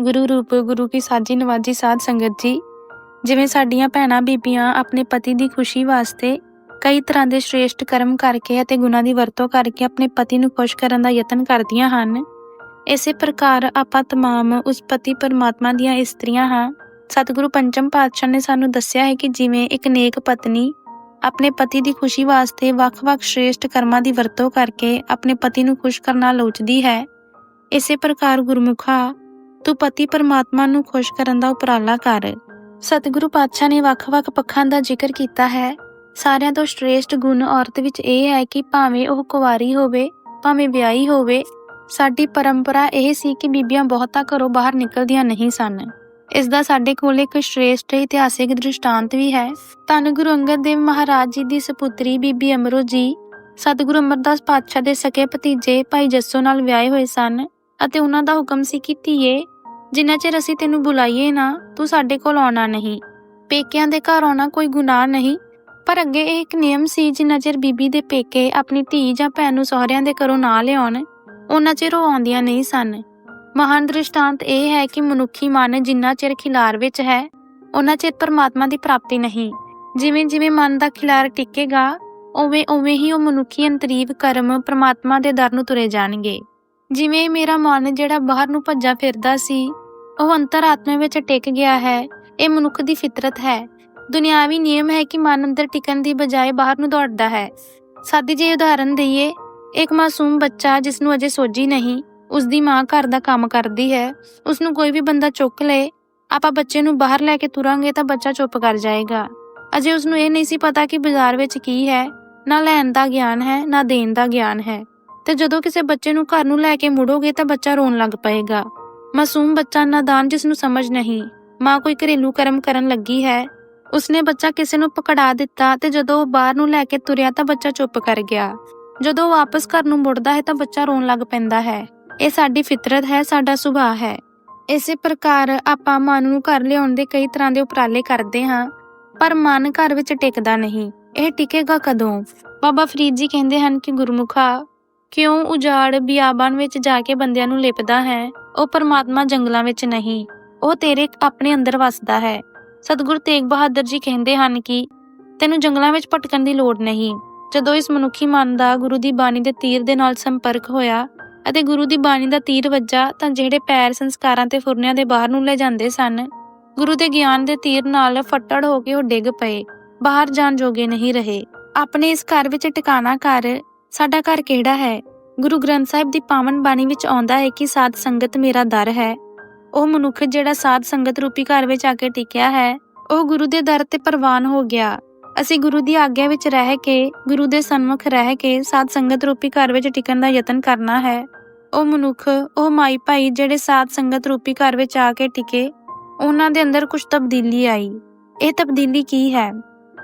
ਗੁਰੂ ਰੂਪ, ਗੁਰੂ ਕੀ ਸਾਜੀ ਨਵਾਜੀ ਸਾਧ ਸੰਗਤ ਜੀ, ਜਿਵੇਂ ਸਾਡੀਆਂ ਭੈਣਾਂ ਬੀਬੀਆਂ ਆਪਣੇ ਪਤੀ ਦੀ ਖੁਸ਼ੀ ਵਾਸਤੇ ਕਈ ਤਰ੍ਹਾਂ ਦੇ ਸ਼੍ਰੇਸ਼ਟ ਕਰਮ ਕਰਕੇ ਅਤੇ ਗੁਣਾਂ ਦੀ ਵਰਤੋਂ ਕਰਕੇ ਆਪਣੇ ਪਤੀ ਨੂੰ ਖੁਸ਼ ਕਰਨ ਦਾ ਯਤਨ ਕਰਦੀਆਂ ਹਨ। ਇਸੇ ਪ੍ਰਕਾਰ ਆਪਾਂ ਤਮਾਮ ਉਸ ਪਤੀ ਪਰਮਾਤਮਾ ਦੀਆਂ ਇਸਤਰੀਆਂ ਹਾਂ। ਸਤਿਗੁਰੂ ਪੰਚਮ ਪਾਤਸ਼ਾਹ ਨੇ ਸਾਨੂੰ ਦੱਸਿਆ ਹੈ ਕਿ ਜਿਵੇਂ ਇੱਕ ਨੇਕ ਪਤਨੀ ਆਪਣੇ ਪਤੀ ਦੀ ਖੁਸ਼ੀ ਵਾਸਤੇ ਵੱਖ-ਵੱਖ ਸ਼੍ਰੇਸ਼ਟ ਕਰਮਾਂ ਦੀ ਵਰਤੋਂ ਕਰਕੇ ਆਪਣੇ ਪਤੀ ਨੂੰ ਖੁਸ਼ ਕਰਨਾ ਲੋਚਦੀ ਹੈ। ਇਸੇ ਪ੍ਰਕਾਰ ਗੁਰਮੁਖਾ ਤੂੰ ਪਤੀ ਪਰਮਾਤਮਾ ਨੂੰ ਖੁਸ਼ ਕਰਨ ਦਾ ਉਪਰਾਲਾ ਕਰ। ਸਤਿਗੁਰੂ ਪਾਤਸ਼ਾਹ ਨੇ ਵੱਖ-ਵੱਖ ਪੱਖਾਂ ਦਾ ਜ਼ਿਕਰ ਕੀਤਾ ਹੈ। ਸਾਰਿਆਂ ਤੋਂ ਸ਼੍ਰੇਸ਼ਟ ਗੁਣ ਔਰਤ ਵਿੱਚ ਇਹ ਹੈ ਕਿ ਭਾਵੇਂ ਉਹ ਕੁਵਾਰੀ ਹੋਵੇ, ਭਾਵੇਂ ਵਿਆਹੀ ਹੋਵੇ, ਸਾਡੀ ਪਰੰਪਰਾ ਇਹ ਸੀ ਕਿ ਬੀਬੀਆਂ ਬਹੁਤਾ ਘਰੋਂ ਬਾਹਰ ਨਿਕਲਦੀਆਂ ਨਹੀਂ ਸਨ। ਇਸ ਦਾ ਸਾਡੇ ਕੋਲ ਇੱਕ ਸ਼੍ਰੇਸ਼ਟ ਇਤਿਹਾਸਿਕ ਦ੍ਰਿਸ਼ਟਾਂਤ ਵੀ ਹੈ। ਧੰਨ ਗੁਰੂ ਅੰਗਦ ਦੇਵ ਮਹਾਰਾਜ ਜੀ ਦੀ ਸੁਪੁੱਤਰੀ ਬੀਬੀ ਅਮਰੋ ਜੀ, ਸਤਿਗੁਰੂ ਅਮਰਦਾਸ ਪਾਤਸ਼ਾਹ ਦੇ ਸਕੇ ਭਤੀਜੇ ਭਾਈ ਜੱਸੋ ਨਾਲ ਵਿਆਹੇ ਹੋਏ ਸਨ ਅਤੇ ਉਹਨਾਂ ਦਾ ਹੁਕਮ ਸੀ ਕਿ ਧੀਏ ਜਿੰਨਾ ਚਿਰ ਅਸੀਂ ਤੈਨੂੰ ਬੁਲਾਈਏ ਨਾ, ਤੂੰ ਸਾਡੇ ਕੋਲ ਆਉਣਾ ਨਹੀਂ। ਪੇਕਿਆਂ ਦੇ ਘਰ ਆਉਣਾ ਕੋਈ ਗੁਨਾਹ ਨਹੀਂ। ਪਰ ਅੱਗੇ ਇਹ ਇੱਕ ਨਿਯਮ ਸੀ, ਜਿੰਨਾ ਚਿਰ ਬੀਬੀ ਦੇ ਪੇਕੇ ਆਪਣੀ ਧੀ ਜਾਂ ਭੈਣ ਨੂੰ ਸਹੁਰਿਆਂ ਦੇ ਘਰੋਂ ਨਾ ਲਿਆਉਣ ਉਹਨਾਂ ਚਿਰ ਉਹ ਆਉਂਦੀਆਂ ਨਹੀਂ ਸਨ। ਮਹਾਨ ਦ੍ਰਿਸ਼ਟਾਂਤ ਇਹ ਹੈ ਕਿ ਮਨੁੱਖੀ ਮਨ ਜਿੰਨਾ ਚਿਰ ਖਿਲਾਰ ਵਿੱਚ ਹੈ ਉਹਨਾਂ ਚਿਰ ਪਰਮਾਤਮਾ ਦੀ ਪ੍ਰਾਪਤੀ ਨਹੀਂ। ਜਿਵੇਂ ਜਿਵੇਂ ਮਨ ਦਾ ਖਿਲਾਰ ਟਿਕੇਗਾ, ਉਵੇਂ ਉਵੇਂ ਹੀ ਉਹ ਮਨੁੱਖੀ ਅੰਤਰੀਵ ਕਰਮ ਪਰਮਾਤਮਾ ਦੇ ਦਰ ਨੂੰ ਤੁਰੇ ਜਾਣਗੇ। ਜਿਵੇਂ ਮੇਰਾ ਮਨ ਜਿਹੜਾ ਬਾਹਰ ਨੂੰ ਭੱਜਾ ਫਿਰਦਾ ਸੀ ਉਹ ਅੰਤਰਾਤਮਾ ਵਿੱਚ ਟਿਕ ਗਿਆ ਹੈ। ਇਹ ਮਨੁੱਖ ਦੀ ਫਿਤਰਤ ਹੈ। ਦੁਨਿਆਵੀ ਨਿਯਮ ਹੈ ਕਿ ਮਨ ਅੰਦਰ ਟਿਕਣ ਦੀ ਬਜਾਏ ਬਾਹਰ ਨੂੰ ਦੌੜਦਾ ਹੈ। ਸਾਦੀ ਜਿਹੀ ਉਦਾਹਰਨ ਦਈਏ, ਇੱਕ ਮਾਸੂਮ ਬੱਚਾ ਜਿਸ ਨੂੰ ਅਜੇ ਸੋਝੀ ਨਹੀਂ ਉਸ ਦੀ ਮਾਂ ਘਰ ਦਾ ਕੰਮ ਕਰਦੀ ਹੈ। ਉਸ ਨੂੰ ਕੋਈ ਵੀ ਬੰਦਾ ਚੁੱਕ ਲਏ ਆਪਾਂ ਬੱਚੇ ਨੂੰ ਬਾਹਰ ਲੈ ਕੇ ਤੁਰਾਂਗੇ ਤਾਂ ਬੱਚਾ ਚੁੱਪ ਕਰ ਜਾਏਗਾ। ਅਜੇ ਉਸ ਨੂੰ ਇਹ ਨਹੀਂ ਸੀ ਪਤਾ ਕਿ ਬਾਜ਼ਾਰ ਵਿੱਚ ਕੀ ਹੈ। ਨਾ ਲੈਣ ਦਾ ਗਿਆਨ ਹੈ, ਨਾ ਦੇਣ ਦਾ ਗਿਆਨ ਹੈ। ਤੇ ਜਦੋਂ ਕਿਸੇ ਬੱਚੇ ਨੂੰ ਘਰ ਨੂੰ ਲੈ ਕੇ ਮੁੜੋਗੇ ਤਾਂ ਬੱਚਾ ਰੋਣ ਲੱਗ ਪਏਗਾ। ਮਾਸੂਮ ਬੱਚਾ ਨਾਦਾਨ ਜਿਸ ਨੂੰ ਸਮਝ ਨਹੀਂ। ਮਾਂ ਕੋਈ ਘਰੇਲੂ ਕਰਮ ਕਰਨ ਲੱਗੀ ਹੈ। ਉਸਨੇ ਬੱਚਾ ਕਿਸੇ ਨੂੰ ਪਕੜਾ ਦਿੱਤਾ ਤੇ ਜਦੋਂ ਉਹ ਬਾਹਰ ਨੂੰ ਲੈ ਕੇ ਤੁਰਿਆ ਤਾਂ ਬੱਚਾ ਚੁੱਪ ਕਰ ਗਿਆ। ਜਦੋਂ ਵਾਪਸ ਘਰ ਨੂੰ ਮੁੜਦਾ ਹੈ ਤਾਂ ਬੱਚਾ ਰੋਣ ਲੱਗ ਪੈਂਦਾ ਹੈ। ਇਹ ਸਾਡੀ ਫਿਤਰਤ ਹੈ, ਸਾਡਾ ਸੁਭਾਅ ਹੈ। ਇਸੇ ਪ੍ਰਕਾਰ ਆਪਾਂ ਮਨ ਨੂੰ ਘਰ ਲਿਆਉਣ ਦੇ ਕਈ ਤਰ੍ਹਾਂ ਦੇ ਉਪਰਾਲੇ ਕਰਦੇ ਹਾਂ, ਪਰ ਮਨ ਘਰ ਵਿੱਚ ਟਿਕਦਾ ਨਹੀਂ। ਇਹ ਟਿਕੇਗਾ ਕਦੋਂ? ਬਾਬਾ ਫਰੀਦ ਜੀ ਕਹਿੰਦੇ ਹਨ ਕਿ ਗੁਰਮੁਖਾ, ਕਿਉਂ ਉਜਾੜ ਬਿਆਬਾਨ ਵਿੱਚ ਜਾ ਕੇ ਬੰਦਿਆਂ ਨੂੰ ਲਿਪਦਾ ਹੈ? ਉਹ ਪਰਮਾਤਮਾ ਜੰਗਲਾਂ ਵਿੱਚ ਨਹੀਂ, ਉਹ ਤੇਰੇ ਆਪਣੇ ਅੰਦਰ ਵਸਦਾ ਹੈ। ਸਤਿਗੁਰੂ ਤੇਗ ਬਹਾਦਰ ਜੀ ਕਹਿੰਦੇ ਹਨ ਕਿ ਤੈਨੂੰ ਜੰਗਲਾਂ ਵਿੱਚ ਭਟਕਣ ਦੀ ਲੋੜ ਨਹੀਂ। ਜਦੋਂ ਇਸ ਮਨੁੱਖੀ ਮਨ ਦਾ ਗੁਰੂ ਦੀ ਬਾਣੀ ਦੇ ਤੀਰ ਦੇ ਨਾਲ ਸੰਪਰਕ ਹੋਇਆ ਅਤੇ ਗੁਰੂ ਦੀ ਬਾਣੀ ਦਾ ਤੀਰ ਵੱਜਾ, ਤਾਂ ਜਿਹੜੇ ਪੈਰ ਸੰਸਕਾਰਾਂ ਤੇ ਫੁਰਨਿਆਂ ਦੇ ਬਾਹਰ ਨੂੰ ਲੈ ਜਾਂਦੇ ਸਨ, ਗੁਰੂ ਦੇ ਗਿਆਨ ਦੇ ਤੀਰ ਨਾਲ ਫੱਟੜ ਹੋ ਕੇ ਉਹ ਡਿੱਗ ਪਏ, ਬਾਹਰ ਜਾਣ ਜੋਗੇ ਨਹੀਂ ਰਹੇ। ਆਪਣੇ ਇਸ ਘਰ ਵਿੱਚ ਟਿਕਾਣਾ ਕਰ, ਸਾਡਾ ਘਰ ਕਿਹੜਾ ਹੈ? ਗੁਰੂ ਗ੍ਰੰਥ ਸਾਹਿਬ ਦੀ ਪਾਵਨ ਬਾਣੀ ਵਿੱਚ ਆਉਂਦਾ ਹੈ ਕਿ ਸਾਧ ਸੰਗਤ ਮੇਰਾ ਦਰ ਹੈ। ਉਹ ਮਨੁੱਖ ਜਿਹੜਾ ਸਾਧ ਸੰਗਤ ਰੂਪੀ ਘਰ ਵਿੱਚ ਆ ਕੇ ਟਿਕਿਆ ਹੈ, ਉਹ ਗੁਰੂ ਦੇ ਦਰ ਤੇ ਪ੍ਰਵਾਨ ਹੋ ਗਿਆ। ਅਸੀਂ ਗੁਰੂ ਦੀ ਆਗਿਆ ਵਿੱਚ ਰਹਿ ਕੇ, ਗੁਰੂ ਦੇ ਸਨਮੁਖ ਰਹਿ ਕੇ ਸਾਧ ਸੰਗਤ ਰੂਪੀ ਘਰ ਵਿੱਚ ਟਿਕਣ ਦਾ ਯਤਨ ਕਰਨਾ ਹੈ। ਉਹ ਮਨੁੱਖ, ਉਹ ਮਾਈ ਭਾਈ ਜਿਹੜੇ ਸਾਧ ਸੰਗਤ ਰੂਪੀ ਘਰ ਵਿੱਚ ਆ ਕੇ ਟਿਕੇ, ਉਹਨਾਂ ਦੇ ਅੰਦਰ ਕੁਝ ਤਬਦੀਲੀ ਆਈ। ਇਹ ਤਬਦੀਲੀ ਕੀ ਹੈ?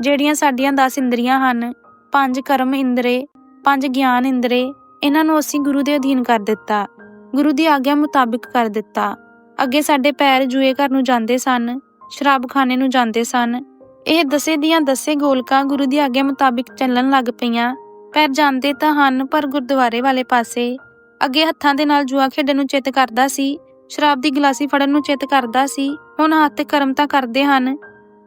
ਜਿਹੜੀਆਂ ਸਾਡੀਆਂ 10 ਇੰਦਰੀਆਂ ਹਨ, ਪੰਜ ਕਰਮ ਇੰਦਰੇ, ਪੰਜ ਗਿਆਨ ਇੰਦਰੇ ਇਹਨਾਂ ਨੂੰ ਅਸੀਂ ਗੁਰੂ ਦੇ ਅਧੀਨ ਕਰ ਦਿੱਤਾ, ਗੁਰੂ ਦੀ ਆਗਿਆ ਮੁਤਾਬਿਕ ਕਰ ਦਿੱਤਾ। ਅੱਗੇ ਸਾਡੇ ਪੈਰ ਜੂਏ ਘਰ ਨੂੰ ਜਾਂਦੇ ਸਨ, ਸ਼ਰਾਬਖਾਨੇ ਨੂੰ ਜਾਂਦੇ ਸਨ। ਇਹ ਦਸੇ ਦੀਆਂ ਦਸੇ ਗੋਲਕਾਂ ਗੁਰੂ ਦੀ ਆਗਿਆ ਮੁਤਾਬਿਕ ਚੱਲਣ ਲੱਗ ਪਈਆਂ। ਪੈਰ ਜਾਂਦੇ ਤਾਂ ਹਨ, ਪਰ ਗੁਰਦੁਆਰੇ ਵਾਲੇ ਪਾਸੇ। ਅੱਗੇ ਹੱਥਾਂ ਦੇ ਨਾਲ ਜੂਆ ਖੇਡਣ ਨੂੰ ਚਿੱਤ ਕਰਦਾ ਸੀ, ਸ਼ਰਾਬ ਦੀ ਗਲਾਸੀ ਫੜਨ ਨੂੰ ਚਿੱਤ ਕਰਦਾ ਸੀ, ਹੁਣ ਹੱਥ ਤੇ ਕਰਮ ਤਾਂ ਕਰਦੇ ਹਨ,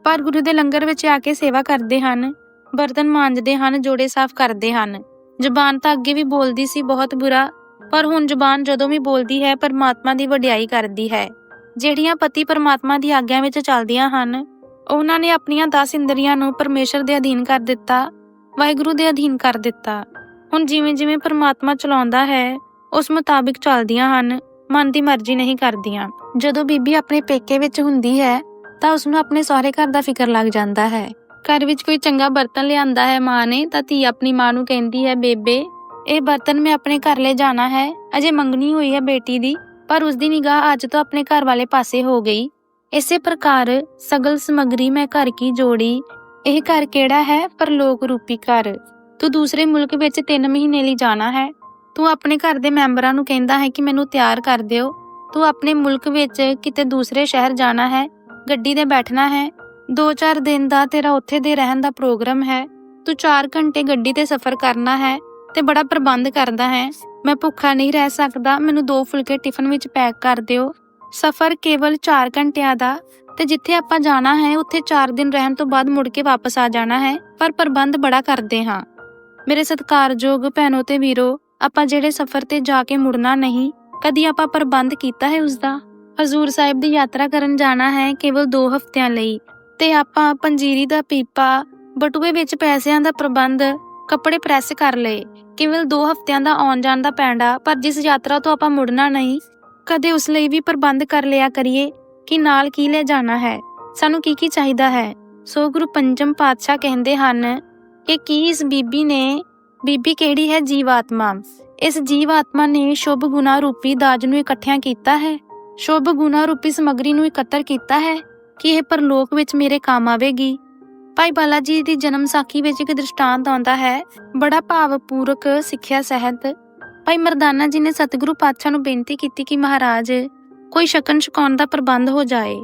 ਪਰ ਗੁਰੂ ਦੇ ਲੰਗਰ ਵਿੱਚ ਆ ਕੇ ਸੇਵਾ ਕਰਦੇ ਹਨ, ਬਰਤਨ ਮਾਂਜਦੇ ਹਨ, ਜੋੜੇ ਸਾਫ਼ ਕਰਦੇ ਹਨ। ਜ਼ੁਬਾਨ ਤਾਂ ਅੱਗੇ ਵੀ ਬੋਲਦੀ ਸੀ, ਬਹੁਤ ਬੁਰਾ। ਪਰ ਹੁਣ ਜ਼ੁਬਾਨ ਜਦੋਂ ਵੀ ਬੋਲਦੀ ਹੈ, ਪਰਮਾਤਮਾ ਦੀ ਵਡਿਆਈ ਕਰਦੀ ਹੈ। ਜਿਹੜੀਆਂ ਪਤੀ ਪਰਮਾਤਮਾ ਦੀ ਆਗਿਆ ਵਿੱਚ ਚੱਲਦੀਆਂ ਹਨ, ਉਹਨਾਂ ਨੇ ਆਪਣੀਆਂ 10 ਇੰਦਰੀਆਂ ਨੂੰ ਪਰਮੇਸ਼ਰ ਦੇ ਅਧੀਨ ਕਰ ਦਿੱਤਾ, ਵਾਹਿਗੁਰੂ ਦੇ ਅਧੀਨ ਕਰ ਦਿੱਤਾ। ਹੁਣ ਜਿਵੇਂ ਜਿਵੇਂ ਪਰਮਾਤਮਾ ਚਲਾਉਂਦਾ ਹੈ, ਉਸ ਮੁਤਾਬਿਕ ਚੱਲਦੀਆਂ ਹਨ, ਮਨ ਦੀ ਮਰਜ਼ੀ ਨਹੀਂ ਕਰਦੀਆਂ। ਜਦੋਂ ਬੀਬੀ ਆਪਣੇ ਪੇਕੇ ਵਿੱਚ ਹੁੰਦੀ ਹੈ, ਤਾਂ ਉਸ ਨੂੰ ਆਪਣੇ ਸਹੁਰੇ ਘਰ ਦਾ ਫਿਕਰ ਲੱਗ ਜਾਂਦਾ ਹੈ। ਘਰ ਵਿੱਚ ਕੋਈ ਚੰਗਾ ਬਰਤਨ ਲਿਆਂਦਾ ਹੈ ਮਾਂ ਨੇ, ਤਾਂ ਧੀ ਆਪਣੀ ਮਾਂ ਨੂੰ ਕਹਿੰਦੀ ਹੈ, ਬੇਬੇ, ਇਹ ਬਰਤਨ ਮੈਂ ਆਪਣੇ ਘਰ ਲੈ ਜਾਣਾ ਹੈ। ਅਜੇ ਮੰਗਣੀ ਹੋਈ ਹੈ ਬੇਟੀ ਦੀ, ਪਰ ਉਸ ਦੀ ਨਿਗਾਹ ਅੱਜ ਤੋਂ ਆਪਣੇ ਘਰ ਵਾਲੇ ਪਾਸੇ ਹੋ ਗਈ। ਇਸੇ ਪ੍ਰਕਾਰ ਸਗਲ ਸਮਗਰੀ ਮੈਂ ਘਰ ਕੀ ਜੋੜੀ? ਇਹ ਘਰ ਕਿਹੜਾ ਹੈ? ਪਰ ਲੋਕ ਰੂਪੀ ਘਰ। ਤੂੰ ਦੂਸਰੇ ਮੁਲਕ ਵਿੱਚ 3 ਮਹੀਨੇ ਲਈ ਜਾਣਾ ਹੈ। ਤੂੰ ਆਪਣੇ ਘਰ ਦੇ ਮੈਂਬਰਾਂ ਨੂੰ ਕਹਿੰਦਾ ਹੈ ਕਿ ਮੈਨੂੰ ਤਿਆਰ ਕਰ ਦਿਓ। ਤੂੰ ਆਪਣੇ ਮੁਲਕ ਵਿੱਚ ਕਿਤੇ ਦੂਸਰੇ ਸ਼ਹਿਰ ਜਾਣਾ ਹੈ, ਗੱਡੀ ਤੇ ਬੈਠਣਾ ਹੈ। 2-4 ਦਿਨ ਦਾ ਤੇਰਾ ਉੱਥੇ ਦੇ ਰਹਿਣ ਦਾ ਪ੍ਰੋਗਰਾਮ ਹੈ। ਤੂੰ 4 ਘੰਟੇ ਗੱਡੀ ਤੇ ਸਫ਼ਰ ਕਰਨਾ ਹੈ ਤੇ ਬੜਾ ਪ੍ਰਬੰਧ ਕਰਦਾ ਹੈ। ਮੈਂ ਭੁੱਖਾ ਨਹੀਂ ਰਹਿ ਸਕਦਾ, ਮੈਨੂੰ ਦੋ ਫੁਲਕੇ ਟਿਫਨ ਵਿੱਚ ਪੈਕ ਕਰ ਦਿਓ। ਸਫ਼ਰ ਕੇਵਲ 4 ਘੰਟਿਆਂ ਦਾ, ਤੇ ਜਿੱਥੇ ਆਪਾਂ ਜਾਣਾ ਹੈ, ਉੱਥੇ 4 ਦਿਨ ਰਹਿਣ ਤੋਂ ਬਾਅਦ ਮੁੜ ਕੇ ਵਾਪਸ ਆ ਜਾਣਾ ਹੈ, ਪਰ ਪ੍ਰਬੰਧ ਬੜਾ ਕਰਦੇ ਹਾਂ। ਮੇਰੇ ਸਤਿਕਾਰਯੋਗ ਭੈਣੋ ਤੇ ਵੀਰੋ, ਆਪਾਂ ਜਿਹੜੇ ਸਫ਼ਰ ਤੇ ਜਾ ਕੇ ਮੁੜਨਾ ਨਹੀਂ, ਕਦੀ ਆਪਾਂ ਪ੍ਰਬੰਧ ਕੀਤਾ ਹੈ ਉਸ ਦਾ ਹਜ਼ੂਰ ਸਾਹਿਬ ਦੀ ਯਾਤਰਾ ਕਰਨ ਜਾਣਾ ਹੈ ਕੇਵਲ 2 ਹਫ਼ਤਿਆਂ ਲਈ ਤੇ ਆਪਾਂ ਪੰਜੀਰੀ ਦਾ ਪੀਪਾ, ਬਟੂਏ ਵਿੱਚ ਪੈਸਿਆਂ ਦਾ ਪ੍ਰਬੰਧ, ਕੱਪੜੇ ਪ੍ਰੈਸ ਕਰ ਲਏ। ਕੇਵਲ 2 ਹਫ਼ਤਿਆਂ ਦਾ ਆਉਣ ਜਾਣ ਦਾ ਪੈਂਡਾ, ਪਰ ਜਿਸ ਯਾਤਰਾ ਤੋਂ ਆਪਾਂ ਮੁੜਨਾ ਨਹੀਂ, ਕਦੇ ਉਸ ਲਈ ਵੀ ਪ੍ਰਬੰਧ ਕਰ ਲਿਆ ਕਰੀਏ ਕਿ ਨਾਲ ਕੀ ਲੈ ਜਾਣਾ ਹੈ। ਸਾਨੂੰ ਕੀ ਕੀ ਚਾਹੀਦਾ ਹੈ? ਸੋ ਗੁਰੂ ਪੰਜਮ ਪਾਤਸ਼ਾਹ ਕਹਿੰਦੇ ਹਨ ਕਿ ਕੀ ਇਸ ਬੀਬੀ ਨੇ, ਬੀਬੀ ਕਿਹੜੀ ਹੈ ਜੀਵਾਤਮਾ? ਇਸ ਜੀਵਾਤਮਾ ਨੇ ਸ਼ੁਭ ਗੁਣਾ ਰੂਪੀ ਦਾਜ ਨੂੰ ਇਕੱਠਿਆਂ ਕੀਤਾ ਹੈ, ਸ਼ੁਭ ਗੁਣਾ ਰੂਪੀ ਸਮੱਗਰੀ ਨੂੰ ਇਕੱਤਰ ਕੀਤਾ ਹੈ। ਕਿ ਇਹ ਪਰਲੋਕ ਵਿੱਚ ਮੇਰੇ ਕੰਮ ਆਵੇਗੀ? ਭਾਈ ਬਾਲਾ ਜੀ ਦੀ ਜਨਮ ਸਾਖੀ ਵਿੱਚ ਇੱਕ ਦ੍ਰਿਸ਼ਟਾਂਤ ਆਉਂਦਾ ਹੈ, ਬੜਾ ਭਾਵਪੂਰਕ, ਸਿੱਖਿਆ ਸਹਿਤ। ਭਾਈ ਮਰਦਾਨਾ ਜੀ ਨੇ ਸਤਿਗੁਰੂ ਪਾਤਸ਼ਾਹ ਨੂੰ ਬੇਨਤੀ ਕੀਤੀ ਕਿ ਮਹਾਰਾਜ, ਕੋਈ ਸ਼ਕਨ ਛਕਾਉਣ ਦਾ ਪ੍ਰਬੰਧ ਹੋ ਜਾਏ।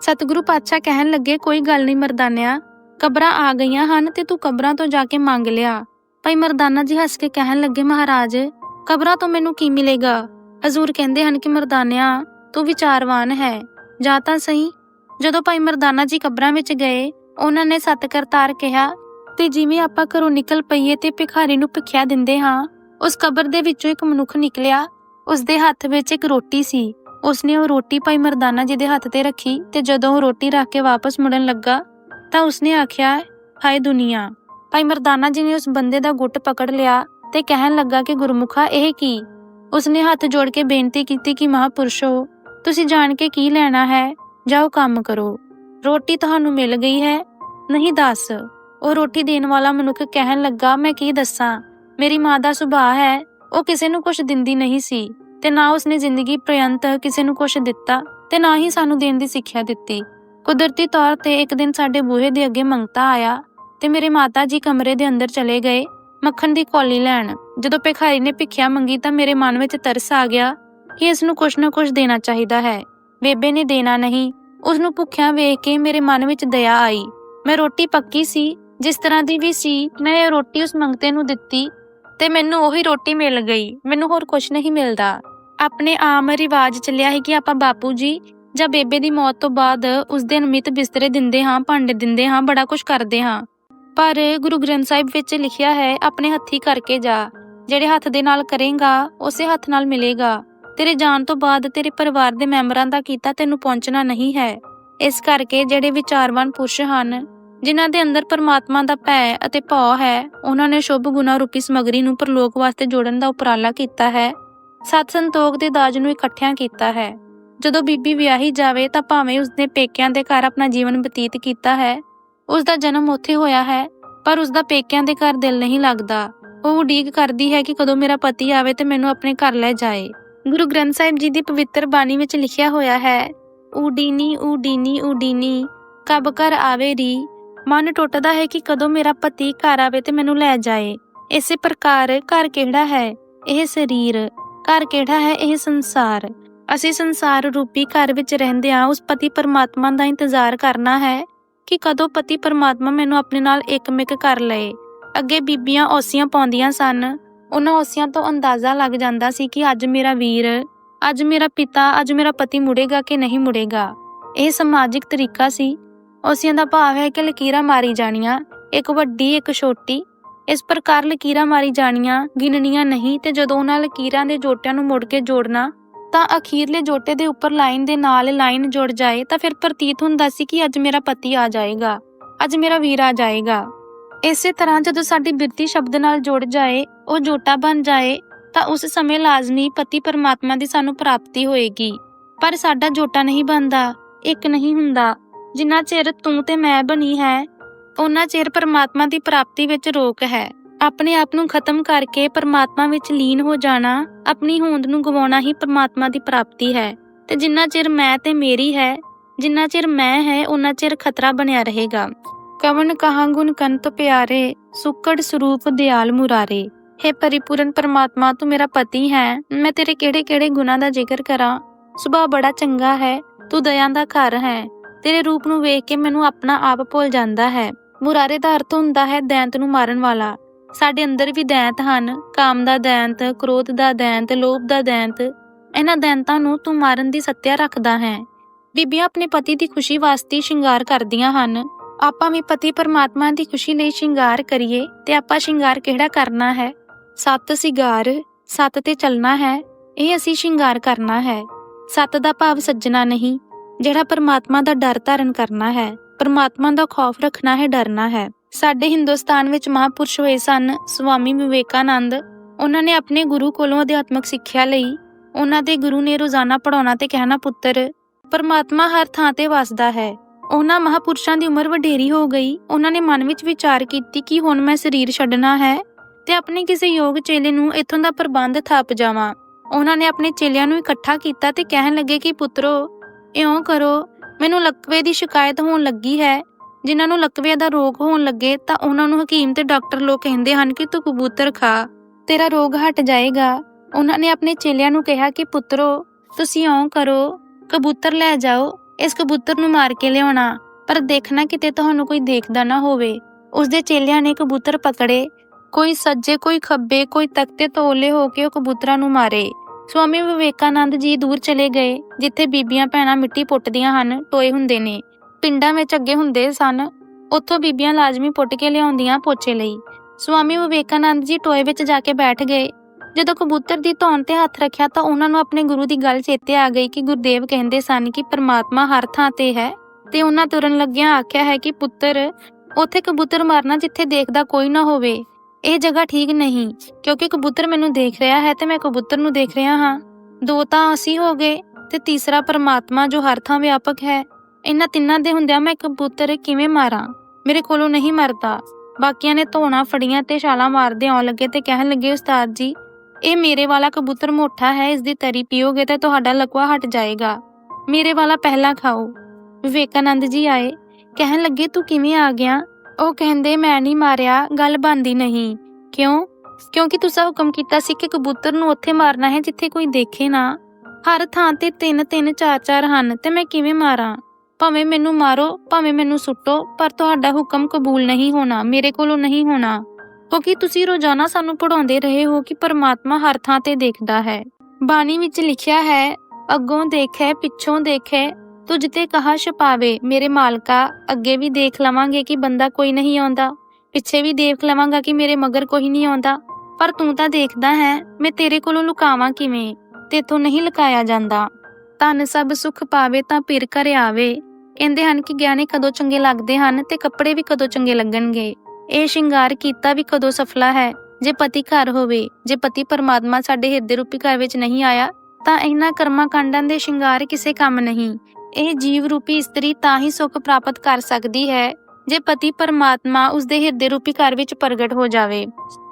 ਸਤਿਗੁਰੂ ਪਾਤਸ਼ਾਹ ਕਹਿਣ ਲੱਗੇ, ਕੋਈ ਗੱਲ ਨਹੀਂ ਮਰਦਾਨਿਆ, ਕਬਰਾਂ ਆ ਗਈਆਂ ਹਨ ਤੇ ਤੂੰ ਕਬਰਾਂ ਤੋਂ ਜਾ ਕੇ ਮੰਗ ਲਿਆ। ਭਾਈ ਮਰਦਾਨਾ ਜੀ ਹੱਸ ਕੇ ਕਹਿਣ ਲੱਗੇ, ਮਹਾਰਾਜ, ਕਬਰਾਂ ਤੋਂ ਮੈਨੂੰ ਕੀ ਮਿਲੇਗਾ? ਹਜ਼ੂਰ ਕਹਿੰਦੇ ਹਨ ਕਿ ਮਰਦਾਨਿਆ, ਤੂੰ ਵਿਚਾਰਵਾਨ ਹੈ, ਜਾਂ ਤਾਂ ਸਹੀ? ਜਦੋਂ ਭਾਈ ਮਰਦਾਨਾ ਜੀ ਕਬਰਾਂ ਵਿੱਚ ਗਏ, ਉਹਨਾਂ ਨੇ ਸਤ ਕਰਤਾਰ ਕਿਹਾ, ਤੇ ਜਿਵੇਂ ਆਪਾਂ ਘਰੋਂ ਨਿਕਲ ਪਈਏ ਤੇ ਭਿਖਾਰੀ ਨੂੰ ਭਿਖਿਆ ਦਿੰਦੇ ਹਾਂ, ਉਸ ਕਬਰ ਦੇ ਵਿੱਚੋਂ ਇੱਕ ਮਨੁੱਖ ਨਿਕਲਿਆ। ਉਸ ਦੇ ਹੱਥ ਵਿੱਚ ਇੱਕ ਰੋਟੀ ਸੀ। ਉਸਨੇ ਉਹ ਰੋਟੀ ਭਾਈ ਮਰਦਾਨਾ ਜੀ ਦੇ ਹੱਥ ਤੇ ਰੱਖੀ ਤੇ ਜਦੋਂ ਉਹ ਰੋਟੀ ਰੱਖ ਕੇ ਵਾਪਸ ਮੁੜਨ ਲੱਗਾ, ਤਾਂ ਉਸਨੇ ਆਖਿਆ, ਹਾਏ ਦੁਨੀਆ, ਭਾਈ ਮਰਦਾਨਾ ਜੀ ਨੇ ਉਸ ਬੰਦੇ ਦਾ ਗੁੱਟ ਪਕੜ ਲਿਆ ਤੇ ਕਹਿਣ ਲੱਗਾ ਕਿ ਗੁਰਮੁਖਾ, ਇਹ ਕੀ? ਉਸਨੇ ਹੱਥ ਜੋੜ ਕੇ ਬੇਨਤੀ ਕੀਤੀ ਕਿ ਮਹਾਪੁਰਸ਼ੋ, ਤੁਸੀਂ ਜਾਣ ਕੇ ਕੀ ਲੈਣਾ ਹੈ? ਜਾਓ ਕੰਮ ਕਰੋ। ਰੋਟੀ ਤੁਹਾਨੂੰ ਮਿਲ ਗਈ ਹੈ। ਨਹੀਂ ਦੱਸ, ਉਹ ਰੋਟੀ ਦੇਣ ਵਾਲਾ ਮਨੁੱਖ ਕਹਿਣ ਲੱਗਾ, ਮੈਂ ਕੀ ਦੱਸਾਂ? ਮੇਰੀ ਮਾਂ ਦਾ ਸੁਭਾਅ ਹੈ, ਉਹ ਕਿਸੇ ਨੂੰ ਕੁਝ ਦਿੰਦੀ ਨਹੀਂ ਸੀ ਤੇ ਨਾ ਉਸਨੇ ਜ਼ਿੰਦਗੀ ਪ੍ਰਯੰਤ ਕਿਸੇ ਨੂੰ ਕੁਝ ਦਿੱਤਾ ਤੇ ਨਾ ਹੀ ਸਾਨੂੰ ਦੇਣ ਦੀ ਸਿੱਖਿਆ ਦਿੱਤੀ। ਕੁਦਰਤੀ ਤੌਰ ਤੇ ਇੱਕ ਦਿਨ ਸਾਡੇ ਬੂਹੇ ਦੇ ਅੱਗੇ ਮੰਗਤਾ ਆਇਆ ਤੇ ਮੇਰੇ ਮਾਤਾ ਜੀ ਕਮਰੇ ਦੇ ਅੰਦਰ ਚਲੇ ਗਏ, ਮੱਖਣ ਦੀ ਕੌਲੀ ਲੈਣ। ਜਦੋਂ ਭਿਖਾਰੀ ਨੇ ਭਿੱਖਿਆ ਮੰਗੀ ਤਾਂ ਮੇਰੇ ਮਨ ਵਿੱਚ ਤਰਸ ਆ ਗਿਆ ਕਿ ਇਸ ਨੂੰ ਕੁਝ ਨਾ ਕੁਝ ਦੇਣਾ ਚਾਹੀਦਾ ਹੈ। ਬੇਬੇ ਨੇ ਦੇਣਾ ਨਹੀਂ। ਉਸ ਨੂੰ ਭੁੱਖਿਆ ਵੇਖ ਕੇ ਮੇਰੇ ਮਨ ਵਿੱਚ ਦਇਆ ਆਈ। ਮੈਂ ਰੋਟੀ ਪੱਕੀ ਸੀ, ਜਿਸ ਤਰ੍ਹਾਂ ਦੀ ਵੀ ਸੀ, ਮੈਂ ਇਹ ਰੋਟੀ ਉਸ ਮੰਗਤੇ ਨੂੰ ਦਿੱਤੀ ਤੇ ਮੈਨੂੰ ਉਹੀ ਰੋਟੀ ਮਿਲ ਗਈ। ਮੈਨੂੰ ਹੋਰ ਕੁਝ ਨਹੀਂ ਮਿਲਦਾ। ਆਪਣੇ ਆਮ ਰਿਵਾਜ ਚੱਲਿਆ ਹੈ ਕਿ ਆਪਾਂ ਬਾਪੂ ਜੀ ਜਾਂ ਬੇਬੇ ਦੀ ਮੌਤ ਤੋਂ ਬਾਅਦ ਉਸ ਦੇ ਨਿਮਿਤ ਬਿਸਤਰੇ ਦਿੰਦੇ ਹਾਂ, ਭਾਂਡੇ ਦਿੰਦੇ ਹਾਂ, ਬੜਾ ਕੁਝ ਕਰਦੇ ਹਾਂ। ਪਰ ਗੁਰੂ ਗ੍ਰੰਥ ਸਾਹਿਬ ਵਿੱਚ ਲਿਖਿਆ ਹੈ, ਆਪਣੇ ਹੱਥੀ ਕਰਕੇ ਜਾ। ਜਿਹੜੇ ਹੱਥ ਦੇ ਨਾਲ ਕਰੇਗਾ, ਉਸੇ ਹੱਥ ਨਾਲ ਮਿਲੇਗਾ। ਤੇਰੇ ਜਾਣ ਤੋਂ ਬਾਅਦ ਤੇਰੇ ਪਰਿਵਾਰ ਦੇ ਮੈਂਬਰਾਂ ਦਾ ਕੀਤਾ ਤੈਨੂੰ ਪਹੁੰਚਣਾ ਨਹੀਂ ਹੈ। ਇਸ ਕਰਕੇ ਜਿਹੜੇ ਵਿਚਾਰਵਾਨ ਪੁਰਸ਼ ਹਨ, ਜਿਨ੍ਹਾਂ ਦੇ ਅੰਦਰ ਪਰਮਾਤਮਾ ਦਾ ਭੈ ਅਤੇ ਭਉ ਹੈ, ਉਹਨਾਂ ਨੇ ਸ਼ੁਭ ਗੁਣਾ ਰੂਪੀ ਸਮਗਰੀ ਨੂੰ ਪਰਲੋਕ ਵਾਸਤੇ ਜੋੜਨ ਦਾ ਉਪਰਾਲਾ ਕੀਤਾ ਹੈ। ਸਤ ਸੰਤੋਖ ਦੇ ਦਾਜ ਨੂੰ ਇਕੱਠਿਆਂ ਕੀਤਾ ਹੈ। ਜਦੋਂ ਬੀਬੀ ਵਿਆਹੀ ਜਾਵੇ ਤਾਂ ਭਾਵੇਂ ਉਸਨੇ ਪੇਕਿਆਂ ਦੇ ਘਰ ਆਪਣਾ ਜੀਵਨ ਬਤੀਤ ਕੀਤਾ ਹੈ ਉਸ ਦਾ ਜਨਮ ਉੱਥੇ ਹੋਇਆ ਹੈ, ਪਰ ਉਸ ਦਾ ਪੇਕਿਆਂ ਦੇ ਘਰ ਦਿਲ ਨਹੀਂ ਲੱਗਦਾ। ਉਹ ਉਡੀਕ ਕਰਦੀ ਹੈ ਕਿ ਕਦੋਂ ਮੇਰਾ ਪਤੀ ਆਵੇ ਤੇ ਮੈਨੂੰ ਆਪਣੇ ਘਰ ਲੈ ਜਾਏ। ਗੁਰੂ ਗ੍ਰੰਥ ਸਾਹਿਬ ਜੀ ਦੀ ਪਵਿੱਤਰ ਬਾਣੀ ਵਿੱਚ ਲਿਖਿਆ ਹੋਇਆ ਹੈ ਊਡੀਨੀ ਊਡੀਨੀ ਊਡੀਨੀ ਕਬ ਕਰ ਆਵੇ ਰੀ, ਮਨ ਟੁੱਟਦਾ ਹੈ ਕਿ ਕਦੋਂ ਮੇਰਾ ਪਤੀ ਘਰ ਆਵੇ ਤੇ ਮੈਨੂੰ ਲੈ ਜਾਏ। ਇਸੇ ਪ੍ਰਕਾਰ ਘਰ ਕਿਹੜਾ ਹੈ? ਇਹ ਸਰੀਰ। ਘਰ ਕਿਹੜਾ ਹੈ? ਇਹ ਸੰਸਾਰ। ਅਸੀਂ ਸੰਸਾਰ ਰੂਪੀ ਘਰ ਵਿੱਚ ਰਹਿੰਦਿਆਂ ਉਸ ਪਤੀ ਪਰਮਾਤਮਾ ਦਾ ਇੰਤਜ਼ਾਰ ਕਰਨਾ ਹੈ ਕਿ ਕਦੋਂ ਪਤੀ ਪਰਮਾਤਮਾ ਮੈਨੂੰ ਆਪਣੇ ਨਾਲ ਇੱਕਮਿਕ ਕਰ ਲਏ। ਅੱਗੇ ਬੀਬੀਆਂ ਔਸੀਆਂ ਪਾਉਂਦੀਆਂ ਸਨ। ਉਹਨਾਂ ਔਸੀਆਂ ਤੋਂ ਅੰਦਾਜ਼ਾ ਲੱਗ ਜਾਂਦਾ ਸੀ ਕਿ ਅੱਜ ਮੇਰਾ ਵੀਰ, ਅੱਜ ਮੇਰਾ ਪਿਤਾ, ਅੱਜ ਮੇਰਾ ਪਤੀ ਮੁੜੇਗਾ ਕਿ ਨਹੀਂ ਮੁੜੇਗਾ। ਇਹ ਸਮਾਜਿਕ ਤਰੀਕਾ ਸੀ। ਔਸੀਆਂ ਦਾ ਭਾਵ ਹੈ ਕਿ ਲਕੀਰਾਂ ਮਾਰੀ ਜਾਣੀਆਂ, ਇੱਕ ਵੱਡੀ, ਇੱਕ ਛੋਟੀ। ਇਸ ਪ੍ਰਕਾਰ ਲਕੀਰਾਂ ਮਾਰੀ ਜਾਣੀਆਂ, ਗਿਣਨੀਆਂ ਨਹੀਂ ਤੇ ਜਦੋਂ ਉਹਨਾਂ ਲਕੀਰਾਂ ਦੇ ਜੋਟਿਆਂ ਨੂੰ ਮੁੜ ਕੇ ਜੋੜਨਾ, ਤਾਂ ਅਖੀਰਲੇ ਜੋਟੇ ਦੇ ਉੱਪਰ ਲਾਈਨ ਦੇ ਨਾਲ ਲਾਈਨ ਜੁੜ ਜਾਏ ਤਾਂ ਫਿਰ ਪ੍ਰਤੀਤ ਹੁੰਦਾ ਸੀ ਕਿ ਅੱਜ ਮੇਰਾ ਪਤੀ ਆ ਜਾਏਗਾ, ਅੱਜ ਮੇਰਾ ਵੀਰ ਆ ਜਾਏਗਾ। ਇਸੇ ਤਰ੍ਹਾਂ ਜਦੋਂ ਸਾਡੀ ਬਿਰਤੀ ਸ਼ਬਦ ਨਾਲ ਜੁੜ ਜਾਏ, ਉਹ ਜੋਟਾ ਬਣ ਜਾਏ, ਤਾਂ ਉਸ ਸਮੇਂ ਲਾਜ਼ਮੀ ਪਤੀ ਪਰਮਾਤਮਾ ਦੀ ਸਾਨੂੰ ਪ੍ਰਾਪਤੀ ਹੋਏਗੀ। ਪਰ ਸਾਡਾ ਜੋਟਾ ਨਹੀਂ ਬਣਦਾ, ਇੱਕ ਨਹੀਂ ਹੁੰਦਾ। ਜਿੰਨਾ ਚਿਰ ਤੂੰ ਤੇ ਮੈਂ ਬਣੀ ਹੈ ਉਹਨਾਂ ਚਿਰ ਪਰਮਾਤਮਾ ਦੀ ਪ੍ਰਾਪਤੀ ਵਿੱਚ ਰੋਕ ਹੈ। ਆਪਣੇ ਆਪ ਨੂੰ ਖਤਮ ਕਰਕੇ ਪਰਮਾਤਮਾ ਵਿੱਚ ਲੀਨ ਹੋ ਜਾਣਾ, ਆਪਣੀ ਹੋਂਦ ਨੂੰ ਗਵਾਉਣਾ ਹੀ ਪਰਮਾਤਮਾ ਦੀ ਪ੍ਰਾਪਤੀ ਹੈ। ਤੇ ਜਿੰਨਾ ਚਿਰ ਮੈਂ ਤੇ ਮੇਰੀ ਹੈ, ਜਿੰਨਾ ਚਿਰ ਮੈਂ ਹੈ ਉਹਨਾਂ ਚਿਰ ਖਤਰਾ ਬਣਿਆ ਰਹੇਗਾ। ਕਵਨ ਕਹਾਂ ਗੁਣ ਕੰਤ ਪਿਆਰੇ, ਸੁੱਕੜ ਸਰੂਪ ਦਿਆਲ ਮੁਰਾਰੇ। ਹੈ ਪਰਿਪੂਰਨ ਪਰਮਾਤਮਾ, ਤੂੰ ਮੇਰਾ ਪਤੀ ਹੈ। ਮੈਂ ਤੇਰੇ ਕਿਹੜੇ ਕਿਹੜੇ ਗੁਣਾਂ ਦਾ ਜ਼ਿਕਰ ਕਰਾਂ? ਸੁਭਾਅ ਬੜਾ ਚੰਗਾ ਹੈ, ਤੂੰ ਦਇਆ ਦਾ ਘਰ ਹੈ। ਤੇਰੇ ਰੂਪ ਨੂੰ ਵੇਖ ਕੇ ਮੈਨੂੰ ਆਪਣਾ ਆਪ ਭੁੱਲ ਜਾਂਦਾ ਹੈ। ਮੁਰਾਰੇ ਦਾ ਅਰਥ ਹੁੰਦਾ ਹੈ ਦੈਂਤ ਨੂੰ ਮਾਰਨ ਵਾਲਾ। ਸਾਡੇ ਅੰਦਰ ਵੀ ਦੈਂਤ ਹਨ। ਕਾਮ ਦਾ ਦੈਂਤ, ਕ੍ਰੋਧ ਦਾ ਦੈਂਤ, ਲੋਭ ਦਾ ਦੈਂਤ। ਇਹਨਾਂ ਦੈਂਤਾਂ ਨੂੰ ਤੂੰ ਮਾਰਨ ਦੀ ਸੱਤਿਆ ਰੱਖਦਾ ਹੈ। ਬੀਬੀਆਂ ਆਪਣੇ ਪਤੀ ਦੀ ਖੁਸ਼ੀ ਵਾਸਤੇ ਸ਼ਿੰਗਾਰ ਕਰਦੀਆਂ ਹਨ। ਆਪਾਂ ਵੀ ਪਤੀ ਪਰਮਾਤਮਾ ਦੀ ਖੁਸ਼ੀ ਲਈ ਸ਼ਿੰਗਾਰ ਕਰੀਏ ਤੇ ਆਪਾਂ ਸ਼ਿੰਗਾਰ ਕਿਹੜਾ ਕਰਨਾ ਹੈ? ਸੱਤ ਸਿਗਾਰ, ਸੱਤ ਤੇ ਚੱਲਣਾ ਹੈ, ਇਹ ਅਸੀਂ ਸ਼ਿੰਗਾਰ ਕਰਨਾ ਹੈ। ਸੱਤ ਦਾ ਭਾਵ ਸੱਜਣਾ ਨਹੀਂ, ਜਿਹੜਾ ਪਰਮਾਤਮਾ ਦਾ ਡਰ ਧਾਰਨ ਕਰਨਾ ਹੈ। ਪਰਮਾਤਮਾ ਦਾ ਖੌਫ ਰੱਖਣਾ ਹੈ, ਡਰਨਾ ਹੈ। ਸਾਡੇ ਹਿੰਦੁਸਤਾਨ ਵਿੱਚ ਮਹਾਪੁਰਸ਼ ਹੋਏ ਸਨ ਸਵਾਮੀ ਵਿਵੇਕਾਨੰਦ। ਉਹਨਾਂ ਨੇ ਆਪਣੇ ਗੁਰੂ ਕੋਲੋਂ ਅਧਿਆਤਮਕ ਸਿੱਖਿਆ ਲਈ ਉਹਨਾਂ ਦੇ ਗੁਰੂ ਨੇ ਰੋਜ਼ਾਨਾ ਪੜਾਉਣਾ ਤੇ ਕਹਿਣਾ ਪੁੱਤਰ, ਪਰਮਾਤਮਾ ਹਰ ਥਾਂ ਤੇ ਵਸਦਾ ਹੈ। ਉਹਨਾਂ ਮਹਾਪੁਰਸ਼ਾਂ ਦੀ ਉਮਰ ਵਡੇਰੀ ਹੋ ਗਈ। ਉਹਨਾਂ ਨੇ ਮਨ ਵਿੱਚ ਵਿਚਾਰ ਕੀਤੀ ਕਿ ਹੁਣ ਮੈਂ ਸਰੀਰ ਛੱਡਣਾ ਹੈ ਤੇ ਆਪਣੇ ਕਿਸੇ ਯੋਗ ਚੇਲੇ ਨੂੰ ਇਥੋਂ ਦਾ ਪ੍ਰਬੰਧ ਥਾਪ ਜਾਵਾਂ। ਉਹਨਾਂ ਨੇ ਆਪਣੇ ਚੇਲਿਆਂ ਨੂੰ ਇਕੱਠਾ ਕੀਤਾ ਤੇ ਕਹਿਣ ਲੱਗੇ ਕਿ, ਪੁੱਤਰੋ, ਇਉਂ ਕਰੋ। ਮੈਨੂੰ ਲਕਵੇ ਦੀ ਸ਼ਿਕਾਇਤ ਹੋਣ ਲੱਗੀ ਹੈ। ਜਿਨ੍ਹਾਂ ਨੂੰ ਲਕਵੇ ਦਾ ਰੋਗ ਹੋਣ ਲੱਗੇ, ਤਾਂ ਉਹਨਾਂ ਨੂੰ ਹਕੀਮ ਤੇ ਡਾਕਟਰ ਲੋਕ ਕਹਿੰਦੇ ਹਨ ਕਿ ਤੂੰ ਕਬੂਤਰ ਖਾ। ਤੇਰਾ ਰੋਗ ਹਟ ਜਾਏਗਾ। ਉਹਨਾਂ ਨੇ ਆਪਣੇ ਚੇਲਿਆਂ ਨੂੰ ਕਿਹਾ ਕਿ, ਪੁੱਤਰੋ, ਤੁਸੀਂ ਇਉਂ ਕਰੋ। ਕਬੂਤਰ ਲੈ ਜਾਓ। ਇਸ ਕਬੂਤਰ ਨੂੰ ਮਾਰ ਕੇ ਲਿਆਉਣਾ, ਪਰ ਦੇਖਣਾ ਕਿਤੇ ਤੁਹਾਨੂੰ ਕੋਈ ਦੇਖਦਾ ਨਾ ਹੋਵੇ। ਉਸਦੇ ਚੇਲਿਆਂ ਨੇ ਕਬੂਤਰ ਪਕੜੇ। ਕੋਈ ਸੱਜੇ, ਕੋਈ ਖੱਬੇ, ਕੋਈ ਤਖਤੇ ਤੋਲੇ ਹੋ ਕੇ ਉਹ ਕਬੂਤਰਾਂ ਨੂੰ ਮਾਰੇ। ਸਵਾਮੀ ਵਿਵੇਕਾਨੰਦ ਜੀ ਦੂਰ ਚਲੇ ਗਏ, ਜਿੱਥੇ ਬੀਬੀਆਂ ਭੈਣਾਂ ਮਿੱਟੀ ਪੁੱਟਦੀਆਂ ਹਨ, ਟੋਏ ਹੁੰਦੇ ਨੇ। ਪਿੰਡਾਂ ਵਿੱਚ ਅੱਗੇ ਹੁੰਦੇ ਸਨ। ਉੱਥੋਂ ਬੀਬੀਆਂ ਲਾਜ਼ਮੀ ਪੁੱਟ ਕੇ ਲਿਆਉਂਦੀਆਂ ਪੋਚੇ ਲਈ। ਸਵਾਮੀ ਵਿਵੇਕਾਨੰਦ ਜੀ ਟੋਏ ਵਿੱਚ ਜਾ ਕੇ ਬੈਠ ਗਏ। ਜਦੋਂ ਕਬੂਤਰ ਦੀ ਧੌਣ ਤੇ ਹੱਥ ਰੱਖਿਆ ਤਾਂ ਉਹਨਾਂ ਨੂੰ ਆਪਣੇ ਗੁਰੂ ਦੀ ਗੱਲ ਚੇਤੇ ਆ ਗਈ ਕਿ ਗੁਰਦੇਵ ਕਹਿੰਦੇ ਸਨ ਕਿ ਪਰਮਾਤਮਾ ਹਰ ਥਾਂ ਤੇ ਹੈ ਤੇ ਉਹਨਾਂ ਤੁਰਨ ਲੱਗਿਆਂ ਆਖਿਆ ਹੈ ਕਿ ਪੁੱਤਰ, ਉੱਥੇ ਕਬੂਤਰ ਮਾਰਨਾ ਜਿੱਥੇ ਦੇਖਦਾ ਕੋਈ ਨਾ ਹੋਵੇ। ਇਹ ਜਗ੍ਹਾ ਠੀਕ ਨਹੀਂ, ਕਿਉਂਕਿ ਕਬੂਤਰ ਮੈਨੂੰ ਦੇਖ ਰਿਹਾ ਹੈ ਤੇ ਮੈਂ ਕਬੂਤਰ ਨੂੰ ਦੇਖ ਰਿਹਾ ਹਾਂ। ਦੋ ਤਾਂ ਅਸੀਂ ਹੋ ਗਏ ਤੇ ਤੀਸਰਾ ਪਰਮਾਤਮਾ ਜੋ ਹਰ ਥਾਂ ਵਿਆਪਕ ਹੈ। ਇਹਨਾਂ ਤਿੰਨਾਂ ਦੇ ਹੁੰਦਿਆਂ ਮੈਂ ਕਬੂਤਰ ਕਿਵੇਂ ਮਾਰਾਂ? ਮੇਰੇ ਕੋਲੋਂ ਨਹੀਂ ਮਰਦਾ। ਬਾਕੀਆਂ ਨੇ ਧੋਣਾ, ਫੜੀਆਂ ਤੇ ਛਾਲਾਂ ਮਾਰਦੇ ਆਉਣ ਲੱਗੇ ਤੇ ਕਹਿਣ ਲੱਗੇ, ਉਸਤਾਦ ਜੀ ਇਹ ਮੇਰੇ ਵਾਲਾ ਕਬੂਤਰ ਮੋਠਾ ਹੈ ਇਸ ਦੀ ਤਰੀ ਪੀਓਗੇ ਤਾਂ ਤੁਹਾਡਾ ਲਕਵਾ ਹਟ ਜਾਏਗਾ। ਮੇਰੇ ਵਾਲਾ ਪਹਿਲਾਂ ਖਾਓ। ਵਿਵੇਕਾਨੰਦ ਜੀ ਆਏ। ਕਹਿਣ ਲੱਗੇ, ਤੂੰ ਕਿਵੇਂ ਆ ਗਿਆ? ਉਹ ਕਹਿੰਦੇ, ਮੈਂ ਨਹੀਂ ਮਾਰਿਆ, ਗੱਲ ਬੰਦੀ ਨਹੀਂ। ਕਿਉਂ? ਕਿਉਂਕਿ ਤੁਸੀਂ ਹੁਕਮ ਕੀਤਾ ਸੀ ਕਿ ਕਬੂਤਰ ਨੂੰ ਉੱਥੇ ਮਾਰਨਾ ਹੈ ਜਿੱਥੇ ਕੋਈ ਦੇਖੇ ਨਾ। ਹਰ ਥਾਂ ਤੇ ਤਿੰਨ ਤਿੰਨ ਚਾਰ ਚਾਰ ਹਨ, ਤੇ ਮੈਂ ਕਿਵੇਂ ਮਾਰਾਂ? ਭਾਵੇਂ ਮੈਨੂੰ ਮਾਰੋ, ਭਾਵੇਂ ਮੈਨੂੰ ਸੁੱਟੋ, ਪਰ ਤੁਹਾਡਾ ਹੁਕਮ ਕਬੂਲ ਨਹੀਂ ਹੋਣਾ, ਮੇਰੇ ਕੋਲੋਂ ਨਹੀਂ ਹੋਣਾ। ਕਿਉਂਕਿ ਤੁਸੀਂ ਰੋਜ਼ਾਨਾ ਸਾਨੂੰ ਪੜਾਉਂਦੇ ਰਹੇ ਹੋ ਕਿ ਪਰਮਾਤਮਾ ਹਰ ਥਾਂ ਤੇ ਦੇਖਦਾ ਹੈ। ਬਾਣੀ ਵਿੱਚ ਲਿਖਿਆ ਹੈ, ਅੱਗੋਂ ਦੇਖੈ, ਪਿੱਛੋਂ ਦੇਖੈ, ਤੁਝ ਤੇ ਕਹਾ ਛਪਾਵੇ। ਮੇਰੇ ਮਾਲਕਾ, ਅੱਗੇ ਵੀ ਦੇਖ ਲਵਾਂਗੇ ਕਿ ਬੰਦਾ ਕੋਈ ਨਹੀਂ ਆਉਂਦਾ। ਪਿੱਛੇ ਵੀ ਦੇਖ ਲਵਾਂਗਾ ਕਿ ਮੇਰੇ ਮਗਰ ਕੋਈ ਨਹੀਂ ਆਉਂਦਾ। ਪਰ ਤੂੰ ਤਾਂ ਦੇਖਦਾ ਹੈ, ਮੈਂ ਤੇਰੇ ਕੋਲੋਂ ਲੁਕਾਵਾਂ ਕਿਵੇਂ? ਤੇਥੋਂ ਨਹੀਂ ਲੁਕਾਇਆ ਜਾਂਦਾ। ਧਨ ਸਭ ਸੁਖ ਪਾਵੇ ਤਾਂ ਪਿਰ ਘਰ ਆਵੇ। ਕਹਿੰਦੇ ਹਨ ਕਿ ਗਿਆਨੀ ਕਦੋਂ ਚੰਗੇ ਲੱਗਦੇ ਹਨ ਤੇ ਕੱਪੜੇ ਵੀ ਕਦੋਂ ਚੰਗੇ ਲੱਗਣਗੇ। ਇਹ ਸ਼ਿੰਗਾਰ ਕੀਤਾ ਵੀ ਕਦੋਂ ਸਫਲਾ ਹੈ? ਜੇ ਪਤੀ ਘਰ ਹੋਵੇ, ਜੇ ਪਤੀ ਪਰਮਾਤਮਾ ਸਾਡੇ ਹਿਰਦੇ ਰੂਪੀ ਘਰ ਵਿੱਚ ਨਹੀਂ ਆਇਆ, ਤਾਂ ਇਹਨਾਂ ਕਰਮਾਂ ਕਾਂਡਾਂ ਦੇ ਸ਼ਿੰਗਾਰ ਕਿਸੇ ਕੰਮ ਨਹੀਂ। ਇਹ ਜੀਵ ਰੂਪੀ ਇਸਤਰੀ ਤਾਂ ਹੀ ਸੁਖ ਪ੍ਰਾਪਤ ਕਰ ਸਕਦੀ ਹੈ, ਜੇ ਪਤੀ ਪਰਮਾਤਮਾ ਉਸ ਦੇ ਹਿਰਦੇ ਰੂਪੀ ਘਰ ਵਿੱਚ ਪ੍ਰਗਟ ਹੋ ਜਾਵੇ।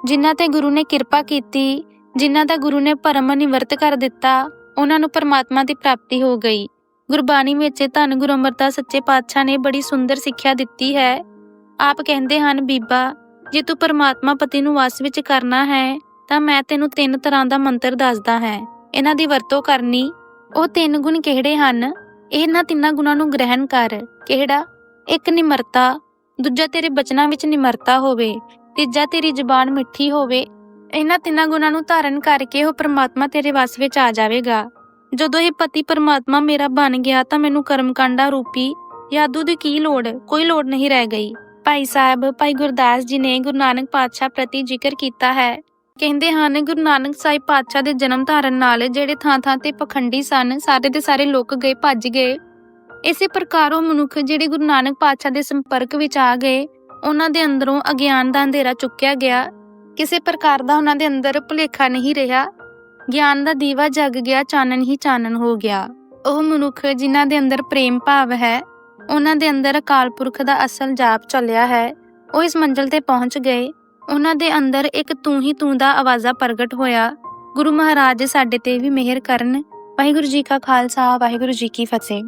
ਜਿਨ੍ਹਾਂ ਤੇ ਗੁਰੂ ਨੇ ਕਿਰਪਾ ਕੀਤੀ, ਜਿਨ੍ਹਾਂ ਦਾ ਗੁਰੂ ਨੇ ਭਰਮ ਨਿਵਰਤ ਕਰ ਦਿੱਤਾ, ਉਹਨਾਂ ਨੂੰ ਪਰਮਾਤਮਾ ਦੀ ਪ੍ਰਾਪਤੀ ਹੋ ਗਈ। ਗੁਰਬਾਣੀ ਵਿੱਚ ਧੰਨ ਗੁਰੂ ਅਮਰਦਾਸ ਸੱਚੇ ਪਾਤਸ਼ਾਹ ਨੇ ਬੜੀ ਸੁੰਦਰ ਸਿੱਖਿਆ ਦਿੱਤੀ ਹੈ। ਆਪ ਕਹਿੰਦੇ ਹਨ, ਬੀਬਾ, ਜੇ ਤੂੰ ਪਰਮਾਤਮਾ ਪਤੀ ਨੂੰ ਵਸ ਵਿੱਚ ਕਰਨਾ ਹੈ, ਤਾਂ ਮੈਂ ਤੈਨੂੰ ਤਿੰਨ ਤਰ੍ਹਾਂ ਦਾ ਮੰਤਰ ਦੱਸਦਾ ਹੈ। ਇਹਨਾਂ ਦੀ ਵਰਤੋਂ ਕਰਨੀ, ਉਹ ਤਿੰਨ ਗੁਣ ਕਿਹੜੇ ਹਨ? ਇਹਨਾਂ ਤਿੰਨਾਂ ਗੁਣਾਂ ਨੂੰ ਗ੍ਰਹਿਣ ਕਰ। ਕਿਹੜਾ? ਇੱਕ ਨਿਮਰਤਾ, ਦੂਜਾ ਤੇਰੇ ਬਚਨਾਂ ਵਿੱਚ ਨਿਮਰਤਾ ਹੋਵੇ, ਤੀਜਾ ਤੇਰੀ ਜ਼ੁਬਾਨ ਮਿੱਠੀ ਹੋਵੇ। ਇਹਨਾਂ ਤਿੰਨਾਂ ਗੁਣਾਂ ਨੂੰ ਧਾਰਨ ਕਰਕੇ ਉਹ ਪ੍ਰਮਾਤਮਾ ਤੇਰੇ ਵਸ ਵਿੱਚ ਆ ਜਾਵੇਗਾ। ਜਦੋਂ ਇਹ ਪਤੀ ਪ੍ਰਮਾਤਮਾ ਮੇਰਾ ਬਣ ਗਿਆ ਤਾਂ ਮੈਨੂੰ ਕਰਮਕਾਂਡਾ ਰੂਪੀ, ਯਾਦੂ ਦੀ ਕੀ ਲੋੜ? ਕੋਈ ਲੋੜ ਨਹੀਂ ਰਹਿ ਗਈ। ਭਾਈ ਸਾਹਿਬ, ਭਾਈ ਗੁਰਦਾਸ ਜੀ ਨੇ ਗੁਰੂ ਨਾਨਕ ਪਾਤਸ਼ਾਹ ਪ੍ਰਤੀ ਜ਼ਿਕਰ ਕੀਤਾ ਹੈ। ਕਹਿੰਦੇ ਹਨ, ਗੁਰੂ ਨਾਨਕ ਸਾਹਿਬ ਪਾਤਸ਼ਾਹ ਦੇ ਜਨਮ ਧਾਰਨ ਨਾਲ ਜਿਹੜੇ ਥਾਂ-ਥਾਂ ਤੇ ਪਖੰਡੀ ਸਨ, ਸਾਰੇ ਦੇ ਸਾਰੇ ਲੋਕ ਗਏ ਭੱਜ ਗਏ। ਇਸੇ ਪ੍ਰਕਾਰ ਉਹ ਮਨੁੱਖ ਜਿਹੜੇ ਗੁਰੂ ਨਾਨਕ ਪਾਤਸ਼ਾਹ ਦੇ ਸੰਪਰਕ ਵਿੱਚ ਆ ਗਏ, ਉਹਨਾਂ ਦੇ ਅੰਦਰੋਂ ਅਗਿਆਨ ਦਾ ਅੰਧੇਰਾ ਚੁੱਕਿਆ ਗਿਆ। ਕਿਸੇ ਪ੍ਰਕਾਰ ਦਾ ਉਹਨਾਂ ਦੇ ਅੰਦਰ ਭੁਲੇਖਾ ਨਹੀਂ ਰਿਹਾ। ਗਿਆਨ ਦਾ ਦੀਵਾ ਜਗ ਗਿਆ, ਚਾਨਣ ਹੀ ਚਾਨਣ ਹੋ ਗਿਆ। ਉਹ ਮਨੁੱਖ ਜਿਨ੍ਹਾਂ ਦੇ ਅੰਦਰ ਪ੍ਰੇਮ ਭਾਵ ਹੈ ਉਹਨਾਂ ਦੇ ਅੰਦਰ ਅਕਾਲ ਪੁਰਖ ਦਾ ਅਸਲ ਜਾਪ ਚੱਲਿਆ ਹੈ। ਉਹ ਇਸ ਮੰਜ਼ਲ ਤੇ ਪਹੁੰਚ ਗਏ। ਉਹਨਾਂ ਦੇ ਅੰਦਰ ਇੱਕ ਤੂੰ ਹੀ ਤੂੰ ਦਾ ਆਵਾਜ਼ਾ ਪ੍ਰਗਟ ਹੋਇਆ। ਗੁਰੂ ਮਹਾਰਾਜ ਸਾਡੇ ਤੇ ਵੀ ਮਿਹਰ ਕਰਨ। ਵਾਹਿਗੁਰੂ ਜੀ ਕਾ ਖਾਲਸਾ, ਵਾਹਿਗੁਰੂ ਜੀ ਕੀ ਫਤਿਹ।